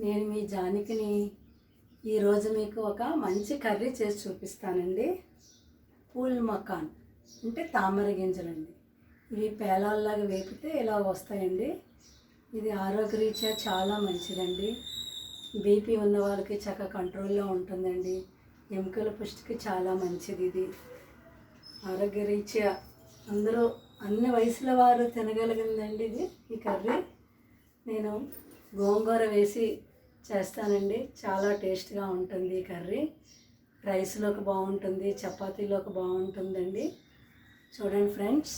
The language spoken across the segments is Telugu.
నేను మీ జానకిని ఈరోజు మీకు ఒక మంచి కర్రీ చేసి చూపిస్తానండి. పూల్ మకాన్ అంటే తామర గింజలండి. ఇవి పేలాల్లాగా వేపితే ఇలా వస్తాయండి. ఇది ఆరోగ్యరీత్యా చాలా మంచిదండి. బీపీ ఉన్న వాళ్ళకి చక్కగా కంట్రోల్లో ఉంటుందండి. ఎముకల పుష్టికి చాలా మంచిది ఇది. ఆరోగ్యరీత్యా అందరూ అన్ని వయసుల వారు తినగలిగిందండి ఇది ఈ కర్రీ. నేను గోంగూర వేసి చేస్తానండి. చాలా టేస్ట్గా ఉంటుంది ఈ కర్రీ. రైస్లోకి బాగుంటుంది చపాతీలోకి బాగుంటుందండి. చూడండి ఫ్రెండ్స్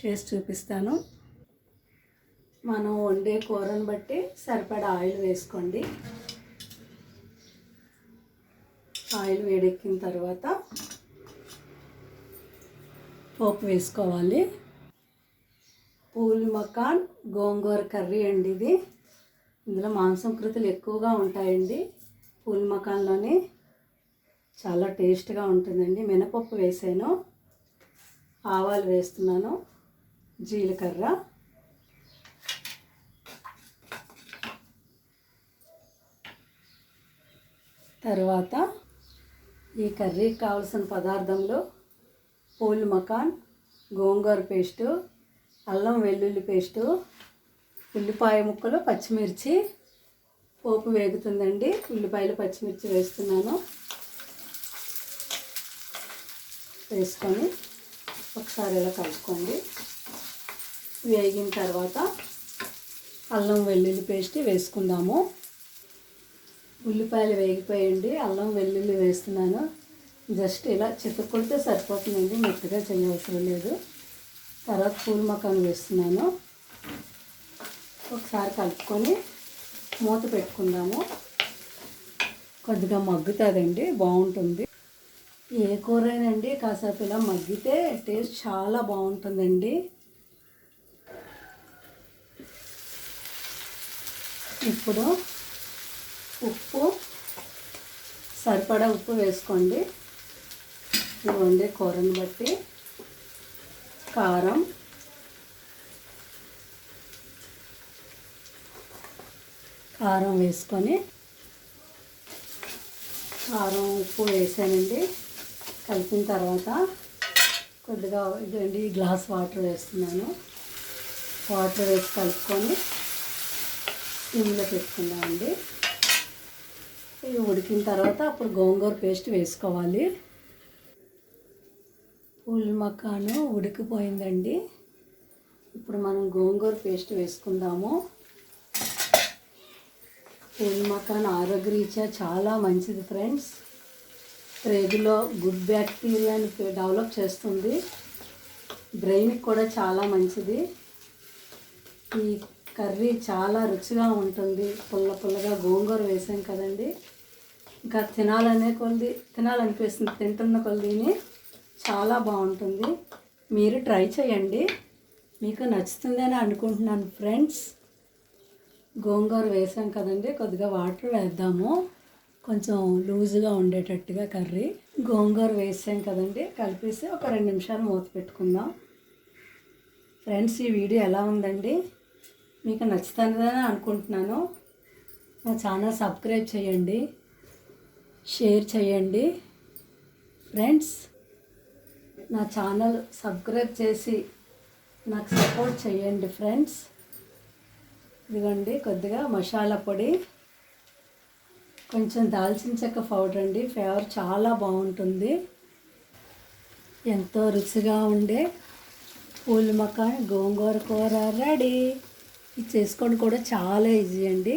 చేసి చూపిస్తాను. మనం వండే కూరను బట్టి సరిపడా ఆయిల్ వేసుకోండి. ఆయిల్ వేడెక్కిన తర్వాత పోపు వేసుకోవాలి. పూల్ మకాన్ గోంగూర కర్రీ అండి ఇది. ఇందులో మాంసం కృతులు ఎక్కువగా ఉంటాయండి. పూల్ మకాన్లోనే చాలా టేస్ట్గా ఉంటుందండి. మినపప్పు వేసాను. ఆవాలు వేస్తున్నాను. జీలకర్ర. తర్వాత ఈ కర్రీకి కావాల్సిన పదార్థంలో పూల్ మకాన్ గోంగూర పేస్టు అల్లం వెల్లుల్లి పేస్టు ఉల్లిపాయ ముక్కలు పచ్చిమిర్చి పోపు వేగుతుందండి. ఉల్లిపాయలు పచ్చిమిర్చి వేస్తున్నాను. వేసుకొని ఒకసారి ఇలా కలుపుకోండి. వేగిన తర్వాత అల్లం వెల్లుల్లి పేస్ట్ వేసుకుందాము. ఉల్లిపాయలు వేగిపోయండి. అల్లం వెల్లుల్లి వేస్తున్నాను. జస్ట్ ఇలా చితకొడితే సరిపోతుందండి. మెత్తగా చేయవసరం లేదు. తర్వాత పూల మకాను వేస్తున్నాను. ఒకసారి కలుపుకొని మూత పెట్టుకుందాము. కొద్దిగా మగ్గుతుందండి బాగుంటుంది. ఏ కూరైనండి కాసేపు ఇలా మగ్గితే టేస్ట్ చాలా బాగుంటుందండి. ఇప్పుడు ఉప్పు సరిపడా ఉప్పు వేసుకోండి. ఇవ్వండి వండే కూరని బట్టి కారం. కారం వేసుకొని కారం ఉప్పు వేసానండి. కలిపిన తర్వాత కొద్దిగా ఇదండి గ్లాస్ వాటర్ వేస్తున్నాను. వాటర్ వేసి కలుపుకొని సిమ్లో పెట్టుకున్నామండి ఇవి ఉడికిన తర్వాత అప్పుడు గోంగూర పేస్ట్ వేసుకోవాలి. పూల్ మకాను ఉడికిపోయిందండి. ఇప్పుడు మనం గోంగూర పేస్ట్ వేసుకుందాము. పూల్ మకాన్ ఆరోగ్యరీత్యా చాలా మంచిది ఫ్రెండ్స్. ప్రేగులో గుడ్ బ్యాక్టీరియాని డెవలప్ చేస్తుంది. బ్రెయిన్కి కూడా చాలా మంచిది. ఈ కర్రీ చాలా రుచిగా ఉంటుంది. పుల్ల పుల్లగా గోంగూర వేసాం కదండి. ఇంకా తినాలనే కొద్ది తినాలనిపిస్తుంది. తింటున్న కొలిదిని చాలా బాగుంటుంది. మీరు ట్రై చేయండి. మీకు నచ్చుతుందని అనుకుంటున్నాను ఫ్రెండ్స్. గోంగూర వేసాం కదండి కొద్దిగా వాటర్ వేద్దాము. కొంచెం లూజుగా ఉండేటట్టుగా కర్రీ. గోంగూర వేసాం కదండి కలిపేసి ఒక రెండు నిమిషాలు మూత పెట్టుకుందాం. ఫ్రెండ్స్ ఈ వీడియో ఎలా ఉందండి? మీకు నచ్చుతుందని అనుకుంటున్నాను. నా ఛానల్ సబ్స్క్రైబ్ చేయండి షేర్ చేయండి. ఫ్రెండ్స్ నా ఛానల్ సబ్స్క్రైబ్ చేసి నాకు సపోర్ట్ చేయండి ఫ్రెండ్స్. ఇదిగోండి కొద్దిగా మసాలా పొడి కొంచెం దాల్చిన చెక్క పౌడర్ అండి. ఫ్లేవర్ చాలా బాగుంటుంది. ఎంతో రుచిగా ఉండే పూల మొక్క గోంగూర కూర రెడీ. ఇది చేసుకోవడం కూడా చాలా ఈజీ అండి.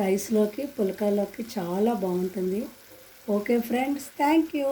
రైస్లోకి పులకాలోకి చాలా బాగుంటుంది. Okay friends thank you